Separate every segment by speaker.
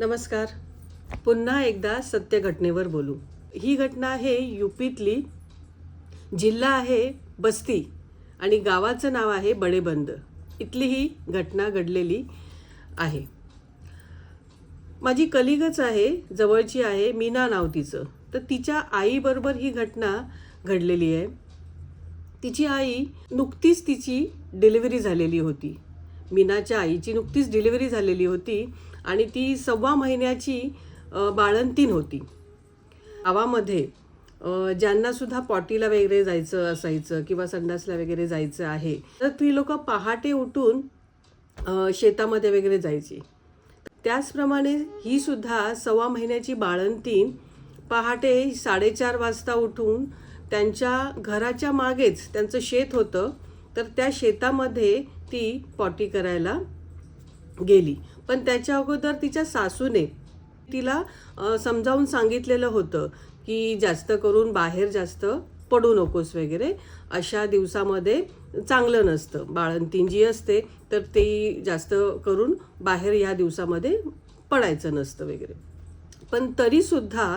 Speaker 1: नमस्कार. पुन्हा एकदा सत्य घटनेवर बोलू. ही घटना आहे युपीतली. जिल्हा आहे बस्ती आणि गावाचं नाव आहे बडेबंद. इथली ही घटना घडलेली आहे. माझी कलिगच आहे जवळची आहे मीना नाव तिचं. तर तिच्या आईबरोबर ही घटना घडलेली आहे. तिची आई नुकतीच तिची डिलिव्हरी झालेली होती. मीनाच्या आईची नुकतीच डिलिव्हरी झालेली होती. आणि ती सव्वा महिन्याची बाळंतीण होती. गावामध्ये ज्यांनासुद्धा पॉटीला वगैरे जायचं असायचं किंवा संडासला वगैरे जायचं आहे तर ती लोक पहाटे उठून शेतामध्ये वगैरे जायची. त्याचप्रमाणे ही सुद्धा सव्वा महिन्याची बाळंतीण पहाटे साडेचार वाजता उठून त्यांच्या घराच्या मागेच त्यांचं शेत होतं तर त्या शेतामध्ये ती पॉटी करायला गेली. पण त्याच्या अगोदर तिच्या सासूने तिला समजावून सांगितलेलं होतं की जास्त करून बाहेर जास्त पडू नकोस वगैरे. अशा दिवसामध्ये चांगलं नसतं. बाळंतीण जी असते तर ती जास्त करून बाहेर या दिवसामध्ये पडायचं नसतं वगैरे. पण तरीसुद्धा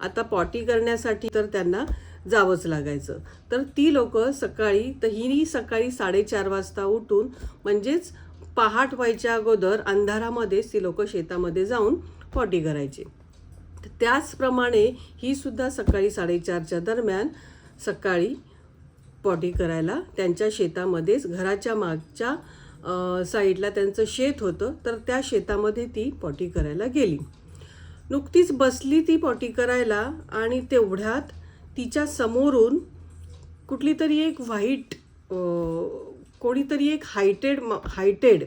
Speaker 1: आता पॉटी करण्यासाठी तर त्यांना जावंच लागायचं. तर ती लोक सकाळी तर ही सकाळी साडेचार वाजता उठून म्हणजेच पहाट व्हायच्या अगोदर अंधारामध्येच ती लोक शेतामध्ये जाऊन पॉटी करायचे. त्याचप्रमाणे ही सुद्धा सकाळी साडेचारच्या दरम्यान सकाळी पॉटी करायला त्यांच्या शेतामध्येच घराच्या मागच्या साईडला त्यांचं शेत होतं तर त्या शेतामध्ये ती पॉटी करायला गेली. नुकतीच बसली ती पॉटी करायला आणि तेवढ्यात तिच्या समोरून कुठली तरी एक व्हाईट कोणीतरी एक हायटेड हायटेड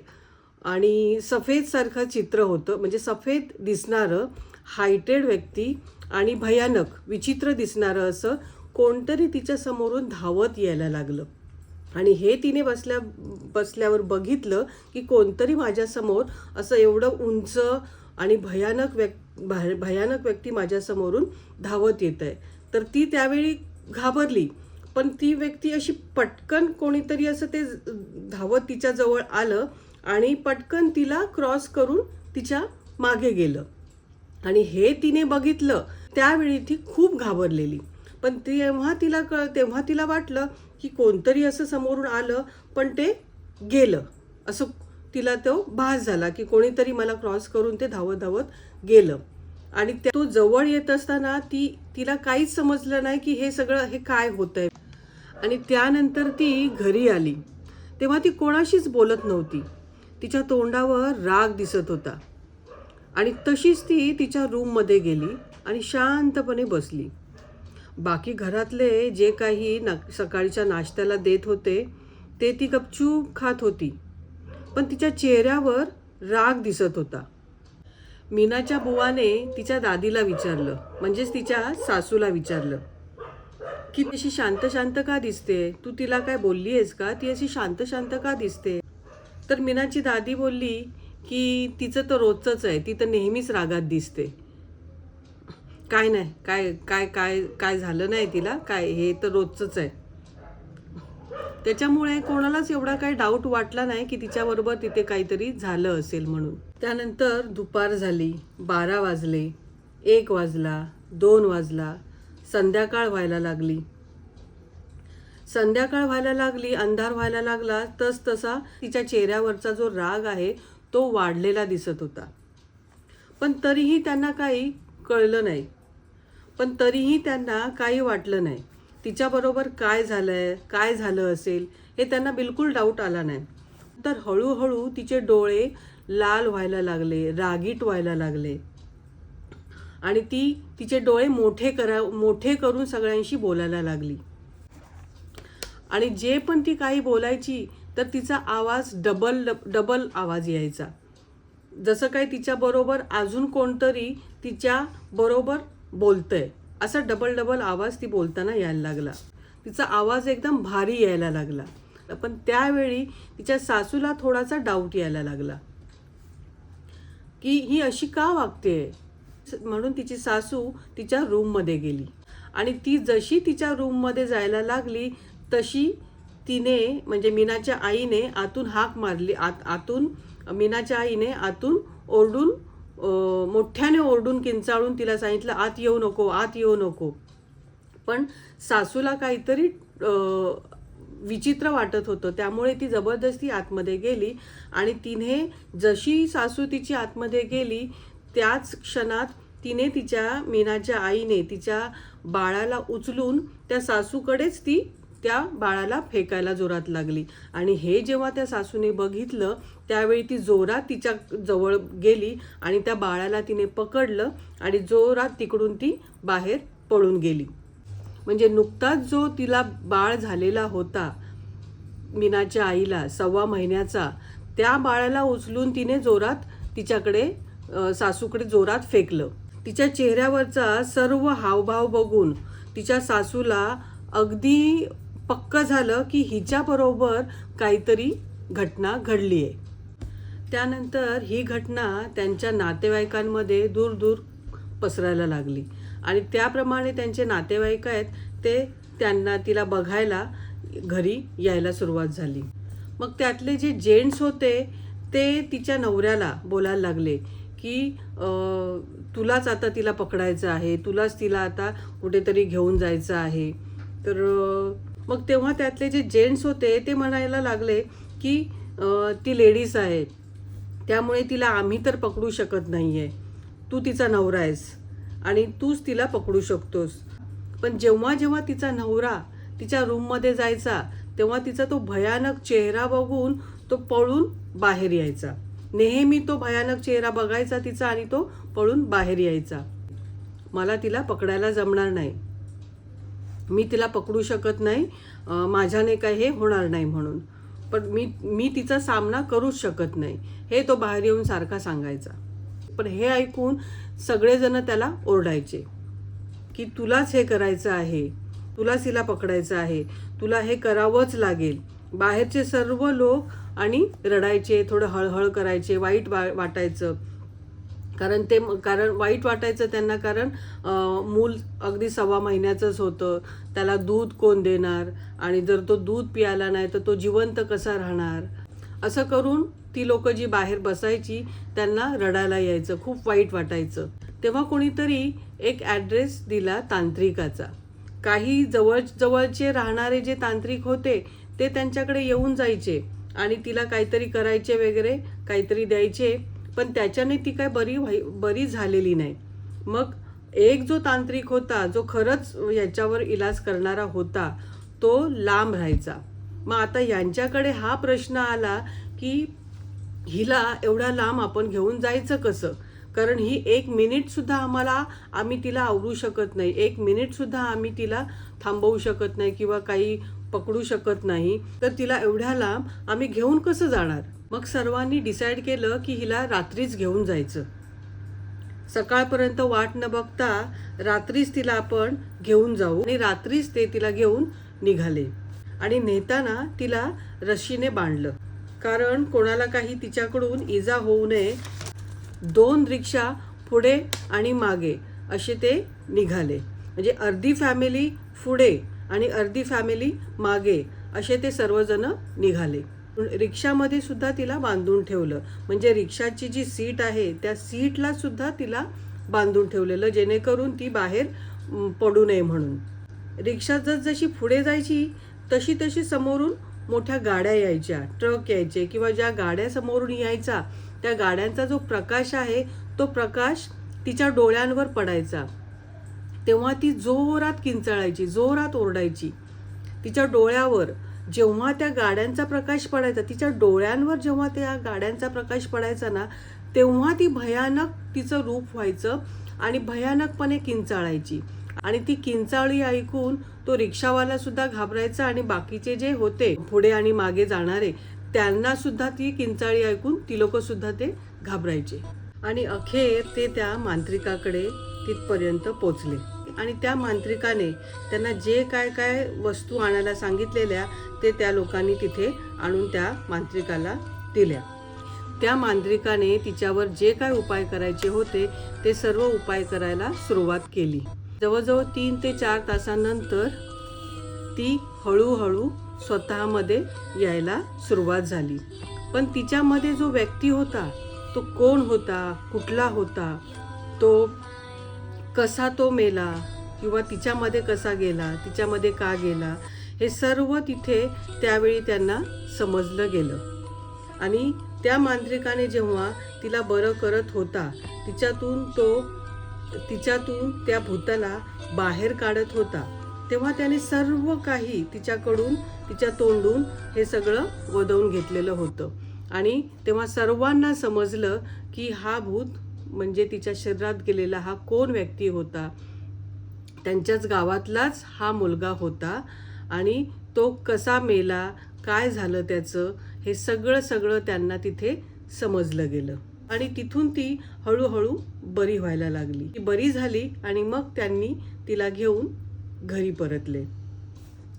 Speaker 1: आणि सफेदसारखं चित्र होतं. म्हणजे सफेद दिसणारं हायटेड व्यक्ती आणि भयानक विचित्र दिसणारं असं कोणतरी तिच्या समोरून धावत यायला लागलं. आणि हे तिने बसल्या बसल्यावर बघितलं की कोणतरी माझ्यासमोर असं एवढं उंच आणि भयानक व्यक् भयानक व्यक्ती माझ्यासमोरून धावत येत आहे तर ती त्यावेळी घाबरली. पण ती व्यक्ती अशी पटकन कोणीतरी असं ते धावत तिच्या जवळ आलं आणि पटकन तिला क्रॉस करून तिच्यामागे गेलं. आणि हे तिने बघितलं त्यावेळी ती खूप घाबरलेली. पण तेव्हा तिला कळ तेव्हा तिला वाटलं की कोणतरी असं समोरून आलं पण ते गेलं. असं तिला तो भास झाला की कोणीतरी मला क्रॉस करून ते धावत धावत गेलं. आणि तो जवळ येत असताना ती तिला काहीच समजलं नाही की हे सगळं हे काय होतंय. आणि त्यानंतर ती घरी आली. तेव्हा ती कोणाशीच बोलत नव्हती. तिच्या तोंडावर राग दिसत होता. आणि तशीच ती तिच्या रूममध्ये गेली आणि शांतपणे बसली. बाकी घरातले जे काही ना सकाळच्या नाश्त्याला देत होते ते ती गपचूप खात होती. पण तिच्या चेहऱ्यावर राग दिसत होता. मीनाच्या बुवाने तिच्या दादीला विचारलं म्हणजेच तिच्या सासूला विचारलं. की अशी शांत शांत का दिसते? तू तिला काय बोलली आहेस का? ती अशी शांत शांत का दिसते? तर मीनाची दादी बोलली की तिचं तर रोजचंच आहे ती तर नेहमीच रागात दिसते. काय नाही काय काय काय काय झालं नाही तिला? काय हे तर रोजचंच आहे. त्याच्यामुळे कोणालाच एवढा काही डाऊट वाटला नाही की तिच्याबरोबर तिथे काहीतरी झालं असेल म्हणून. त्यानंतर दुपार झाली बारा वाजले एक वाजला दोन वाजला संध्याकाळ व्हायला लागली. संध्याकाळ व्हायला लागली अंधार व्हायला लागला तस तसा तिच्या चेहऱ्यावरचा जो राग आहे तो वाढलेला दिसत होता. पण तरीही त्यांना काही कळलं नाही. पण तरीही त्यांना काही वाटलं नाही. तिच्याबरोबर काय झालं आहे काय झालं असेल हे त्यांना बिलकुल डाऊट आला नाही. तर हळूहळू तिचे डोळे लाल व्हायला लागले रागीट व्हायला लागले. आणि ती तिचे डोळे मोठे करा मोठे करून सगळ्यांशी बोलायला लागली. आणि जे पण ती काही बोलायची तर तिचा आवाज डबल डबल आवाज यायचा. जसं काही तिच्याबरोबर अजून कोणतरी तिच्या बरोबर बोलतंय असा डबल डबल आवाज ती बोलताना यायला लागला. तिचा आवाज एकदम भारी यायला लागला. पण त्यावेळी तिच्या सासूला थोडासा डाऊट यायला लागला. की ही अशी का वागते म्हणून तिची सासू तिच्या रूममध्ये गेली. आणि ती जशी तिच्या रूममध्ये जायला लागली तशी तिने म्हणजे मीनाच्या आईने आतून हाक मारली. आत आतून मीनाच्या आईने आतून ओरडून मोठ्याने ओरडून किंचाळून तिला सांगितलं आत येऊ नको आत येऊ नको. पण सासूला काहीतरी विचित्र वाटत होतं. त्यामुळे ती जबरदस्ती आतमध्ये गेली आणि तिने जशी सासू तिची आतमध्ये गेली त्याच क्षणात तिने तिच्या मीनाच्या आईने तिच्या बाळाला उचलून त्या सासूकडेच ती त्या बाळाला फेकायला जोरात लागली. आणि हे जेव्हा त्या सासूने बघितलं त्यावेळी ती जोरात तिच्या जवळ गेली आणि त्या बाळाला तिने पकडलं आणि जोरात तिकडून ती बाहेर पळून गेली. म्हणजे नुकताच जो तिला बाळ झालेला होता मीनाच्या आईला सव्वा महिन्याचा त्या बाळाला उचलून तिने जोरात तिच्याकडे सासूकडे जोरात फेकलं. तिच्या चेहऱ्यावरचा सर्व हावभाव बघून तिच्या सासूला अगदी पक्क झालं की हिच्याबरोबर काहीतरी घटना घडली आहे त्यानंतर ही घटना त्यांच्या नातेवाईकांमध्ये दूर दूर पसरायला लागली आणि त्याप्रमाणे त्यांचे नातेवाईक आहेत ते त्यांना तिला बघायला घरी यायला सुरुवात झाली. मग त्यातले जे जेंट्स होते ते तिच्या नवऱ्याला बोलायला लागले. की तुलाच आता तिला पकडायचं आहे तुलाच तिला आता कुठेतरी घेऊन जायचं आहे. तर मग तेव्हा त्यातले जे जेंट्स होते ते म्हणायला लागले की ती लेडीज आहे त्यामुळे तिला आम्ही तर पकडू शकत नाही आहे तू तिचा नवरा आहेस आणि तूच तिला पकडू शकतोस. पण जेव्हा जेव्हा तिचा नवरा तिच्या रूममध्ये जायचा तेव्हा तिचा तो भयानक चेहरा बघून तो पळून बाहेर यायचा. नेहमी तो भयानक चेहरा बघायचा तिचा आणि तो पळून बाहेर यायचा. मला तिला पकडायला जमणार नाही. मी तिला पकडू शकत नाही. माझ्याने काय हे होणार नाही म्हणून. पण मी मी तिचा सामना करूच शकत नाही. हे तो बाहेर येऊन सारखा सांगायचा. पण हे ऐकून सगळेजण त्याला ओरडायचे. की तुलाच हे करायचं आहे. तुलाच हिला पकडायचं आहे. तुला हे करावंच लागेल. बाहेरचे सर्व लोक आणि रडायचे थोडं हळहळ करायचे वाईट वा वाटायचं. कारण ते कारण वाईट वाटायचं त्यांना कारण मूल अगदी सव्वा महिन्याचंच होतं. त्याला दूध कोण देणार? आणि जर तो दूध पियाला नाही तर तो जिवंत कसा राहणार? असं करून ती लोकं जी बाहेर बसायची त्यांना रडायला यायचं खूप वाईट वाटायचं. तेव्हा कोणीतरी एक ॲड्रेस दिला तांत्रिकाचा. काही जवळ जवळचे राहणारे जे तांत्रिक होते ते त्यांच्याकडे येऊन जायचे. आणि तिला काहीतरी करायचे वगैरे काहीतरी द्यायचे पण त्याच्याने ती काय बरी व्हाई बरी झालेली नाही. मग एक जो तांत्रिक होता जो खरंच याच्यावर इलाज करणारा होता तो लांब राहायचा. मग आता यांच्याकडे हा प्रश्न आला की हिला एवढा लांब आपण घेऊन जायचं कसं? कारण ही एक मिनिटसुद्धा आम्हाला आम्ही तिला आवरू शकत नाही. एक मिनिटसुद्धा आम्ही तिला थांबवू शकत नाही किंवा काही पकडू शकत नाही तर तिला एवढ्या लांब आम्ही घेऊन कसं जाणार? मग सर्वांनी डिसाईड केलं की हिला रात्रीच घेऊन जायचं. सकाळपर्यंत वाट न बघता रात्रीच तिला आपण घेऊन जाऊ आणि रात्रीच ते तिला घेऊन निघाले. आणि नेताना तिला रशीने बांधलं. कारण कोणाला काही तिच्याकडून इजा होऊ नये दोन रिक्षा पुढे आणि मागे असे ते निघाले. म्हणजे अर्धी फॅमिली पुढे. आणि अर्धी फॅमिली मागे असे ते सर्वजण निघाले. रिक्षामध्ये सुद्धा तिला बांधून ठेवलं. म्हणजे रिक्षाची जी सीट आहे त्या सीटला सुद्धा तिला बांधून ठेवलेलं जेणेकरून ती बाहेर पडू नये म्हणून. रिक्षा जसजशी पुढे जायची तशी तशी समोरून मोठ्या गाड्या यायच्या. ट्रक यायचे किंवा ज्या गाड्या समोरून यायचा त्या गाड्यांचा जो प्रकाश आहे तो प्रकाश तिच्या डोळ्यांवर पडायचा. तेव्हा ती जोरात किंचाळायची जोरात ओरडायची. तिच्या डोळ्यावर जेव्हा त्या गाड्यांचा प्रकाश पडायचा तिच्या डोळ्यांवर जेव्हा त्या गाड्यांचा प्रकाश पडायचा ना तेव्हा ती भयानक तिचं रूप व्हायचं आणि भयानकपणे किंचाळायची. आणि ती किंचाळी ऐकून तो रिक्षावाला सुद्धा घाबरायचा आणि बाकीचे जे होते पुढे आणि मागे जाणारे त्यांना सुद्धा ती किंचाळी ऐकून ती लोक सुद्धा ते घाबरायचे. आणि अखेर ते त्या मांत्रिकाकडे तिथपर्यंत पोचले. आणि त्या मांत्रिकाने त्यांना जे काय काय वस्तू आणायला सांगितलेल्या ते त्या लोकांनी तिथे आणून त्या मांत्रिकाला दिल्या. त्या मांत्रिकाने तिच्यावर जे काय उपाय करायचे होते ते सर्व उपाय करायला सुरुवात केली. जवळजवळ तीन ते चार तासानंतर ती हळूहळू स्वतःमध्ये यायला सुरुवात झाली. पण तिच्यामध्ये जो व्यक्ती होता तो कोण होता कुठला होता तो कसा तो मेला किंवा तिच्यामध्ये कसा गेला तिच्यामध्ये का गेला हे सर्व तिथे त्यावेळी त्यांना समजलं गेलं. आणि त्या मांत्रिकाने जेव्हा तिला बरं करत होता तिच्यातून तो तिच्यातून त्या भूताला बाहेर काढत होता तेव्हा त्याने सर्व काही तिच्याकडून तिच्या तोंडून हे सगळं वदवून घेतलेलं होतं. आणि तेव्हा सर्वांना समजलं की हा भूत म्हणजे तिच्या शरीरात गेलेला हा कोण व्यक्ती होता? त्यांच्याच गावातलाच हा मुलगा होता. आणि तो कसा मेला? काय झालं त्याचं? हे सगळं सगळं त्यांना तिथे समजलं गेलं. आणि तिथून ती हळूहळू बरी व्हायला लागली. ती बरी झाली आणि मग त्यांनी तिला घेऊन घरी परतले.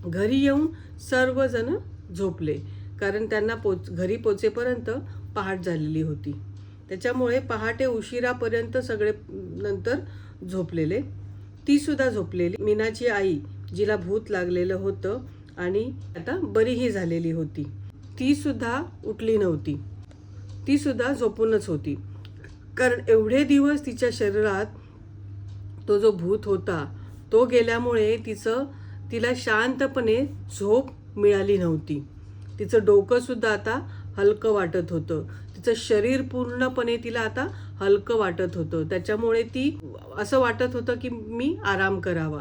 Speaker 1: घरी येऊन सर्वजण झोपले. कारण त्यांना पोच घरी पोचेपर्यंत पहाट झालेली होती. त्याच्यामुळे पहाटे उशिरापर्यंत सगळे नंतर झोपलेले. ती सुद्धा झोपलेली. मीनाची आई जिला भूत लागलेलं होतं आणि आता बरीही झालेली होती. ती सुद्धा उठली नव्हती. ती सुद्धा झोपूनच होती. कारण एवढे दिवस तिच्या शरीरात तो जो भूत होता तो गेल्यामुळे तिचं तिला शांतपणे झोप मिळाली नव्हती. तिचं डोकं सुद्धा आता हलकं वाटत होतं. तिचं शरीर पूर्णपणे तिला आता हलकं वाटत होतं. त्याच्यामुळे ती असं वाटत होतं की मी आराम करावा.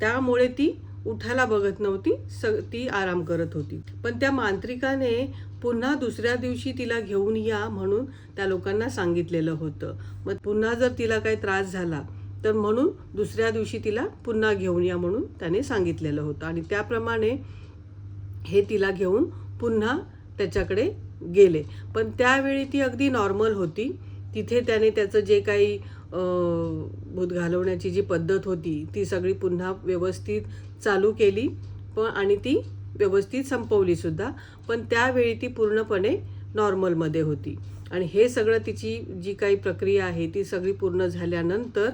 Speaker 1: त्यामुळे ती उठायला बघत नव्हती स ती आराम करत होती. पण त्या मांत्रिकाने पुन्हा दुसऱ्या दिवशी तिला घेऊन या म्हणून त्या लोकांना सांगितलेलं होतं. मग पुन्हा जर तिला काही त्रास झाला तर म्हणून दुसऱ्या दिवशी तिला पुन्हा घेऊन या म्हणून त्याने सांगितलेलं होतं. आणि त्याप्रमाणे हे तिला घेऊन पुन्हा त्याच्याकडे गेले. पण त्यावेळी ती अगदी नॉर्मल होती. तिथे त्याने त्याचं जे काही भूत घालवण्याची जी पद्धत होती ती सगळी पुन्हा व्यवस्थित चालू केली. पण आणि ती व्यवस्थित संपवलीसुद्धा पण त्यावेळी ती पूर्णपणे नॉर्मलमध्ये होती. आणि हे सगळं तिची जी काही प्रक्रिया आहे ती सगळी पूर्ण झाल्यानंतर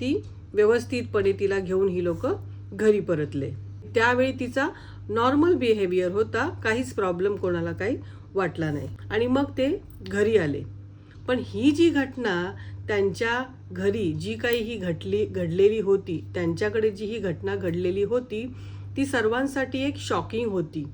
Speaker 1: ती व्यवस्थितपणे तिला घेऊन ही लोक घरी परतले. त्यावेळी तिचा नॉर्मल बिहेवियर होता. काहीच प्रॉब्लेम कोणाला काही वाटला नाही. आणि मग ते घरी आले. पण ही जी घटना त्यांच्या घरी जी काही ही घटली घडलेली होती त्यांच्याकडे जी ही घटना घडलेली होती ती सर्वांसाठी एक शॉकिंग होती.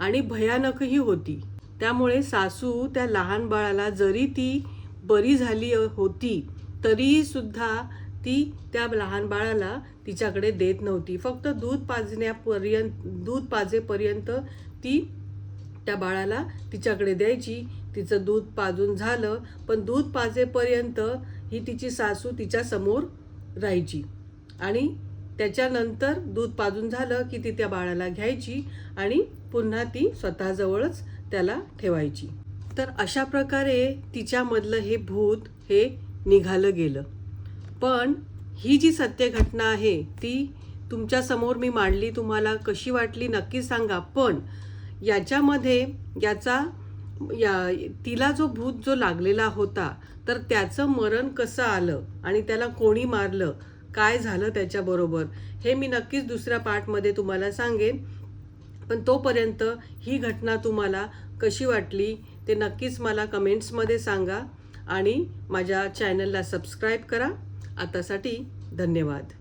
Speaker 1: आणि भयानकही होती. त्यामुळे सासू त्या लहान बाळाला जरी ती बरी झाली होती तरीही सुद्धा ती त्या लहान बाळाला तिच्याकडे देत नव्हती. फक्त दूध पाजण्यापर्यंत दूध पाजेपर्यंत ती त्या बाळाला तिच्याकडे द्यायची. तिचं दूध पाजून झालं पण दूध पाजेपर्यंत ही तिची सासू तिच्यासमोर राहायची. आणि त्याच्यानंतर दूध पाजून झालं की ती त्या बाळाला घ्यायची आणि पुन्हा ती स्वतःजवळच त्याला ठेवायची. तर अशा प्रकारे तिच्यामधलं हे भूत हे निघालं गेलं. पण ही जी सत्य घटना आहे ती तुमच्यासमोर मी मांडली तुम्हाला कशी वाटली नक्की सांगा. पण याच्यामध्ये याचा या तिला जो भूत जो लागलेला होता तर त्याचं मरण कसं आलं आणि त्याला कोणी मारलं? काय झालं त्याच्याबरोबर? हे मी नक्कीच दुसऱ्या पार्टमध्ये तुम्हाला सांगेन. पण तोपर्यंत ही घटना तुम्हाला कशी वाटली ते नक्कीच मला कमेंट्समध्ये सांगा आणि माझ्या चॅनलला सबस्क्राईब करा. आतासाठी धन्यवाद.